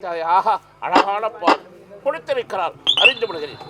ஆஹா அழகான பால் கொடுத்திருக்கிறார். அறிந்து விடுகிறேன்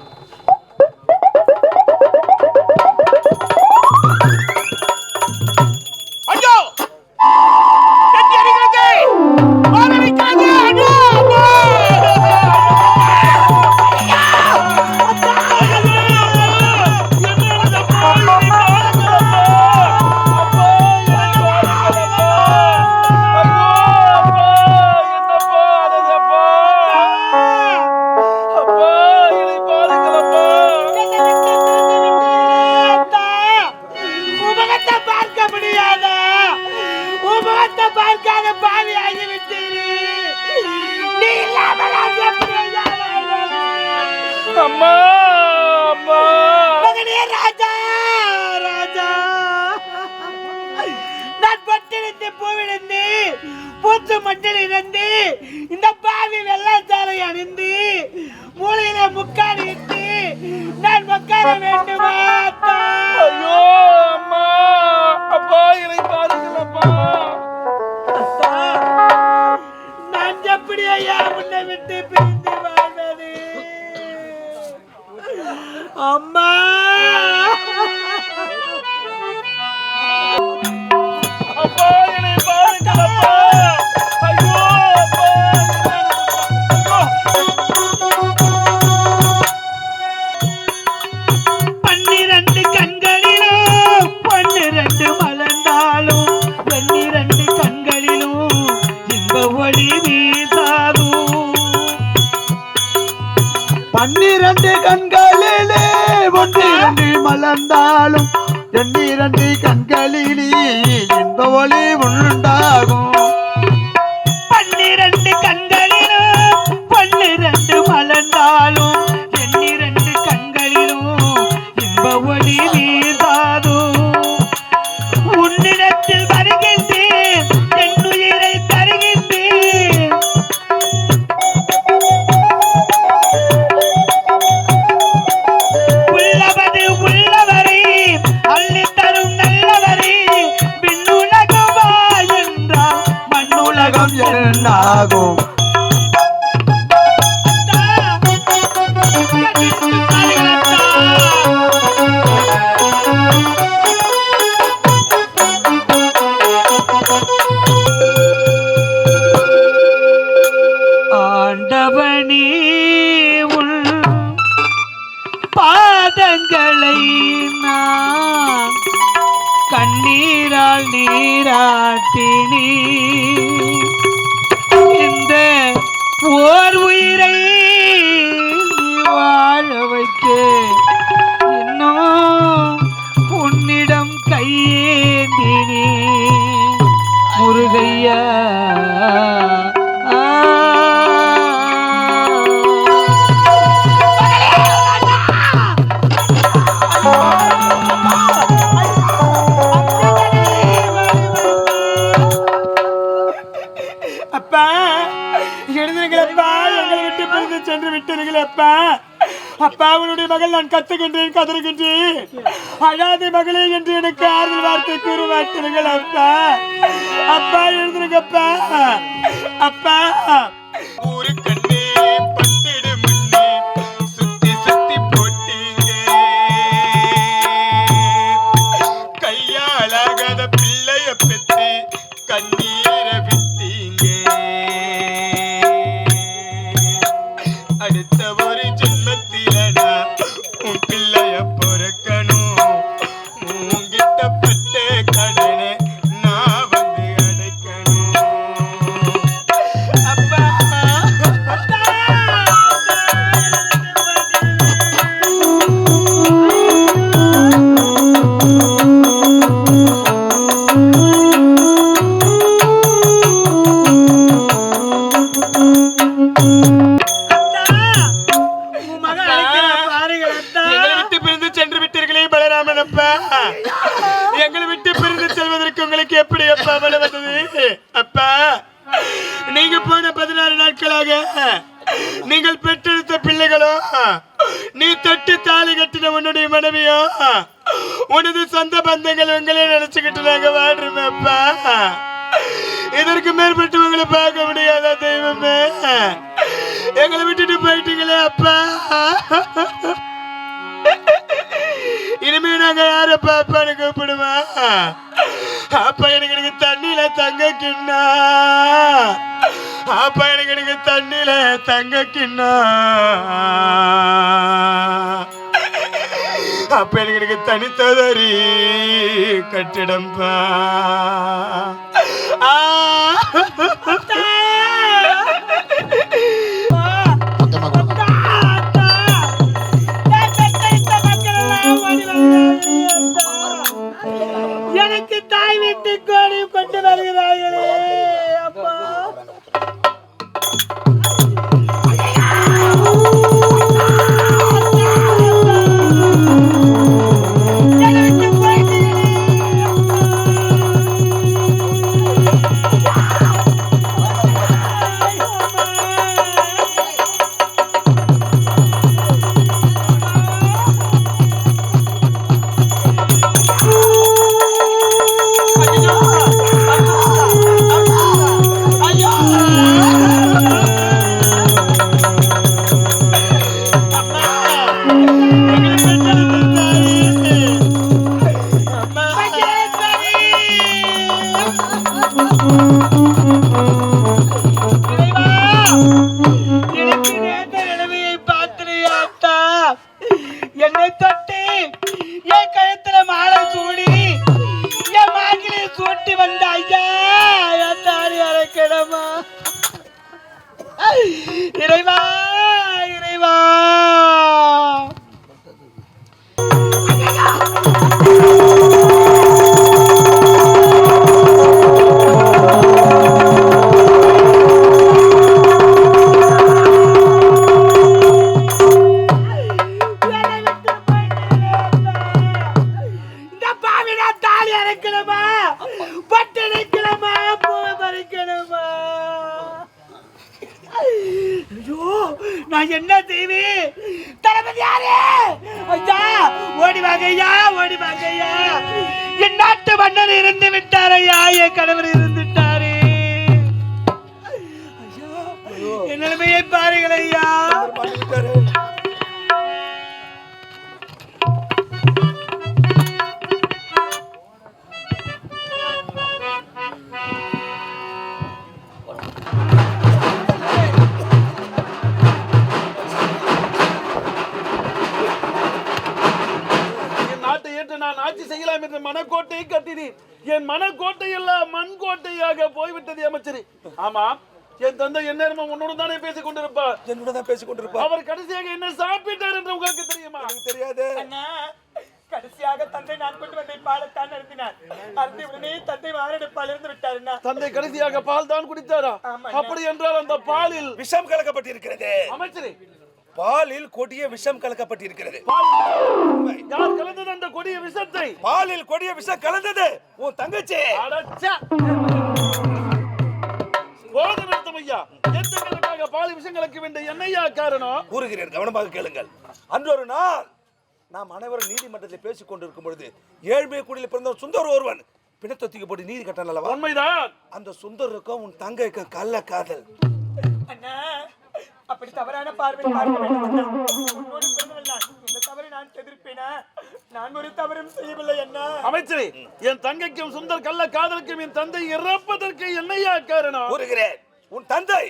அப்பா மலர்ந்தாலும் எண்ணிரண்டு கண்களிலே இன்ப ஒளி உண்டாகும். என்னாகும் ஆண்டவனே உன் பாதங்களை நான் கண்ணீரால் நீராட்டினி போர் உயிரை வாழ வைக்க இன்னும் உன்னிடம் கையேந்தினே முருகையா அப்பா அவனுடைய மகள் நான் கத்துகின்றேன் கதறுகின்றேன். அழாதி மகளே என்று எனக்கு ஆறுதல் வார்த்தை கூற மாட்டீர்கள் அப்பா. அப்பா எழுதுருங்கப்பா அப்பா. அப்பா நீங்க போன பதினாறு நாட்களாக நீங்கள் பெற்றெடுத்த பிள்ளைகளோ நீ தொட்டு தாலி கட்டின உன்னுடைய மனைவியோ உனது சொந்த பந்தங்கள் உங்களே நினைச்சுக்கிட்டு நாங்க வாழ்றோம் அப்பா. இதற்கு மேற்பட்டு உங்களை பார்க்க முடியாத தெய்வமே? எங்களை விட்டுட்டு போயிட்டீங்களே அப்பா. இனிமே நாங்க யாரப்பா அப்பான்னு கூப்பிடுவா அப்ப எனக்கு எனக்கு தண்ணியில தங்க கிண்ணா. அப்ப எனக்கு எனக்கு தண்ணியில தங்க கிண்ணா. அப்ப எனக்கு எனக்கு தனித்ததறி கட்டிடம்பா. ஆ. தாய் வீட்டு கோழி கொண்டு வருகிறார்களே. என்னை தொட்டு என் கழுத்துல மாலை சூடி என் மார்பிலே சூட்டி வந்த ஐயா என் தாடி அரைக்கிடமா இறைவா நிலைமையை பாருங்கள் ஐயா. என் நாட்டை ஏற்று நான் ஆட்சி செய்யலாம் என்ற மனக்கோட்டையை கட்டினேன். என் மனக்கோட்டை எல்லாம் மண் கோட்டையாக போய்விட்டது அமைச்சரே. ஆமா என் தந்தை எந்நேரமும் உன்னோடு தானே பேசிக் கொண்டிருப்பார். என்னோட தான் பேசிக் கொண்டிருப்பா அவர் கடைசியாக என்ன சாப்பிட்டார் என்று உங்களுக்கு தெரியுமா? தெரியாது. அண்ணா, கடைசியாக தந்தை நான் கொண்டு வந்த பாலத்தான் அருந்தினார். அருந்தி உடனே தந்தை மாரடைப்பால் இருந்து விட்டார் அண்ணா. தந்தை கடைசியாக பால் தான் குடித்தாரா. அப்படி என்றால் அந்த பாலில் விஷம் கலக்கப்பட்டிருக்கிறது. அமைச்சரே. பாலில் கொடிய விஷம் கலக்கப்பட்டிருக்கிறது. பால். யார் கலந்தது அந்த கொடிய விஷத்தை? பாலில் கொடிய விஷம் கலந்தது. உன் தங்கச்சி. விஷங்களுக்கு வேண்டிய என்னையா காரணம்? கூறுகிறேன் கவனமாக கேளுங்கள். அன்று ஒரு நாள் நாம் அனைவரும் நீதிமன்றத்தில் பேசிக் கொண்டிருக்கும் பொழுது ஏழ்மை குடியில் பிறந்த ஒரு சுந்தர் ஒருவன் பிணத்தொத்திக்கு போட்டு நீதி கட்டணம் அல்லவா உண்மைதான். அந்த சுந்தருக்கும் உன் தங்கைக்கும் கள்ள காதல். அண்ணா, அப்படி தவறான பார்வை. இந்த தவறை நான் எதிர்ப்பேனா? நான் ஒரு தவறும் செய்யவில்லை அண்ணா. அமைச்சரே என் தங்கைக்கும் சுந்தர் கள்ள காதலுக்கும் என் தந்தை இறப்பதற்கு என்னையா காரணம்? கூறுகிறேன் உன் தந்தை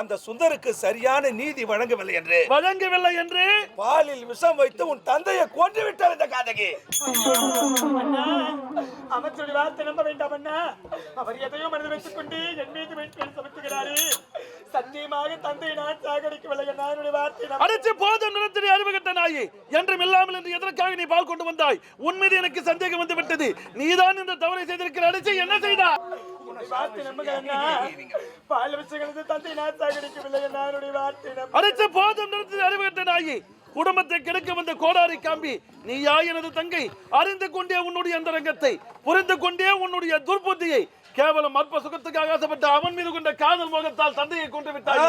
அந்த சுந்தருக்கு சரியான நீதி வழங்கவில்லை என்று வழங்கவில்லை என்று பாலில் விஷம் வைத்து உன் தந்தையை கொன்று விட்டார் இந்த காதகி. அண்ணா அமைச்சருடைய வார்த்தை நம்ப வேண்டாம் அண்ணா. அவர் எதையோ மனதில் வைத்துக் கொண்டு என் மீது சுமத்துகிறாரே. சத்தியமாக தந்தை நான் சாகடிக்கவில்லை என்னுடைய வார்த்தை நம்ப அடிச்சு போதும் நிலத்திலே அறிவுகட்ட நாயி. என்றும் இல்லாமல் என்று எதற்காக நீ பால் கொண்டு வந்தாய்? உன் மீது எனக்கு சந்தேகம் வந்து விட்டது. நீதான் இந்த தவறை செய்திருக்கிற. அடிச்சு என்ன செய்தா உன்னுடைய வார்த்தை நம்புகிறேன் அண்ணா. பால் விஷயங்களது தந்தை நான் சாகடிக்கவில்லை. அண்ணா என்னுடைய வார்த்தை நம்ப அடிச்சு போதும் நிலத்திலே அறிவுகட்ட நாயி. குடும்பத்தை கெடுக்க வந்த கோடாரி காம்பி. நீயா எனது தங்கை? அறிந்து கொண்டே உன்னுடைய அந்தரங்கத்தை புரிந்து கொண்டே உன்னுடைய துர்புத்தியை கேவலம் அற்ப சுகத்துக்காக ஆசைப்பட்ட அவன் மீது கொண்ட காதல் மோகத்தால் தந்தையை கொண்டு விட்டாய்.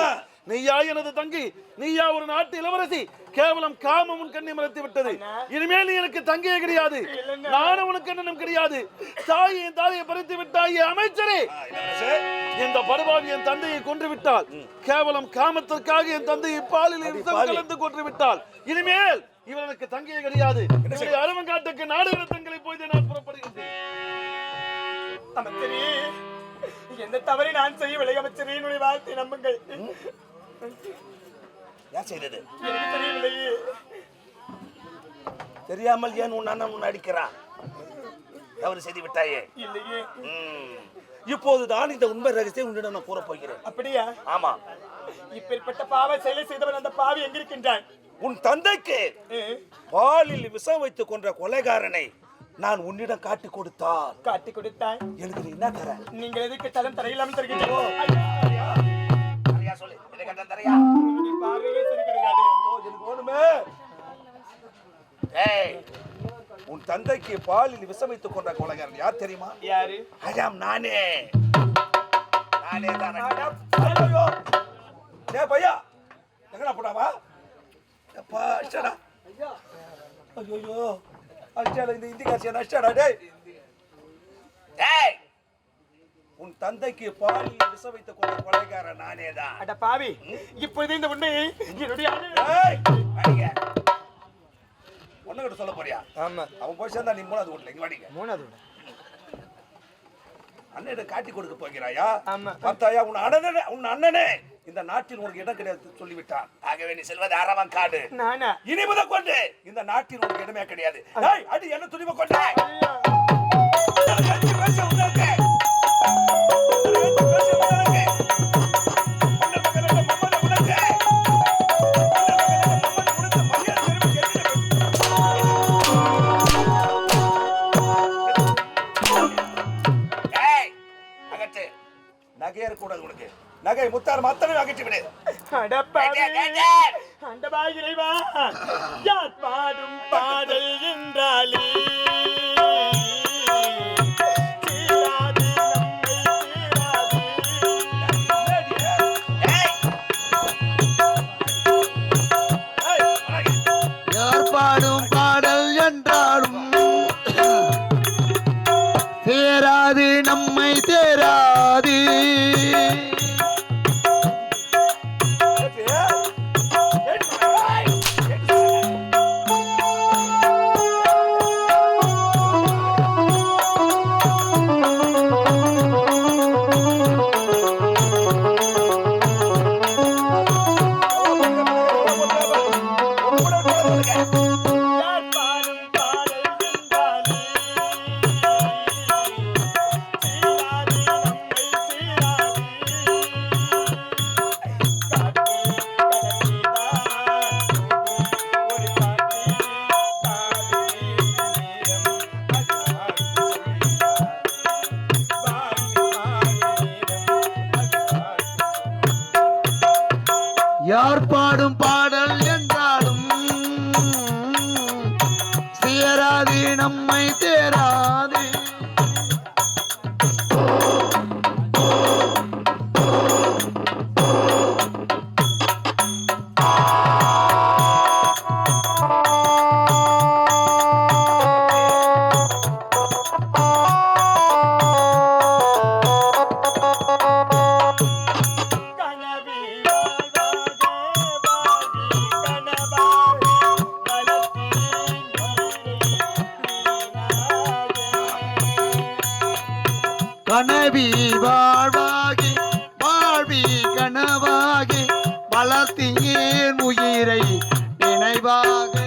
நீயா எனது தங்கி நீயா ஒரு நாட்டு இளவரசி. கேவலம் காமம் உன் கண்ணை மறைத்து விட்டது. இனிமேல் நீ எனக்கு தங்கையே கிடையாது. நானும் உனக்கு அண்ணனும் கிடையாது. தாய் என் தாயை பறித்து விட்டாய் அமைச்சரே. இந்த படுபாவி என் தந்தையை கொன்று விட்டால் கேவலம் காமத்திற்காக என் தந்தையை பாலில். கலந்து கொன்று விட்டால் இனிமேல் இவன் எனக்கு தங்கையே கிடையாது. அரவங்காட்டுக்கு நாடக தங்களை போய் நான் புறப்படுகின்றேன். எந்த தவறை நான் செய்யவில்லை அமைச்சரே என்னுடைய வார்த்தை நம்புங்கள். யார் செய்தது? தெரியாமல் ஏன் உன் அண்ணன் உன்னை அடிக்கிறான் தவறு செய்து விட்டாயே. இல்லையே. இப்போதுதான் இந்த உண்மை ரகசியத்தை உன்னிடம் நான் போகிறேன் அப்படியா? ஆமா. இப்பேற்பட்ட பாவ செயலை செய்தவன் அந்த பாவி எங்க இருக்கின்றான் உன் தந்தைக்கு பாலில் விஷம் வைத்துக் கொன்ற கொலைகாரனை நான் உன்னிடம் காட்டி கொடுத்தால் காட்டி கொடுத்தாய் எனக்கு என்ன தர நீங்கள் எதுக்கு தரம் தரையில்லாமல் இதை கட்ட தரையா? ஏய் உன் தந்தைக்கு பாலில் விஷம் வைத்துக் கொன்ற கொலைகாரன் யார் தெரியுமா? யாரு? அதாம் நானே. நானே தான் டே பையா. எங்கடா போடாவா அப்பா அஷ்டடா ஐயோ அஷ்டடா இந்த இந்தி காசியா அஷ்டடா டேய். டேய் உன் தந்தைக்கு பாலில் விஷம் வைத்துக் கொண்ட கொலைகாரன் நானே தான் அட பாவி இப்பொழுது இந்த உண்மையை என்னுடைய அண்ணன் அடிங்க ஒண்ணுகிட்ட சொல்ல போறியா? ஆமா. அவன் போய் சேர்ந்தா நீ மூணாவது வீட்டுல இங்க வாடிங்க. மூணாவது அண்ணனிடம் காட்டி கொடுக்க போகிறாயா? ஆமா. பார்த்தாயா உன் அண்ணனே உன் அண்ணனே. இந்த நாட்டில் உனக்கு இடம் கிடையாது சொல்லிவிட்டான். ஆகவே நீ செல்வது அரவன் காடு. இனி முதல் கொண்டு. இந்த நாட்டில் உனக்கு இடமே கிடையாது. டேய், அடி என்ன துணிவு கொண்ட? নাই বাগে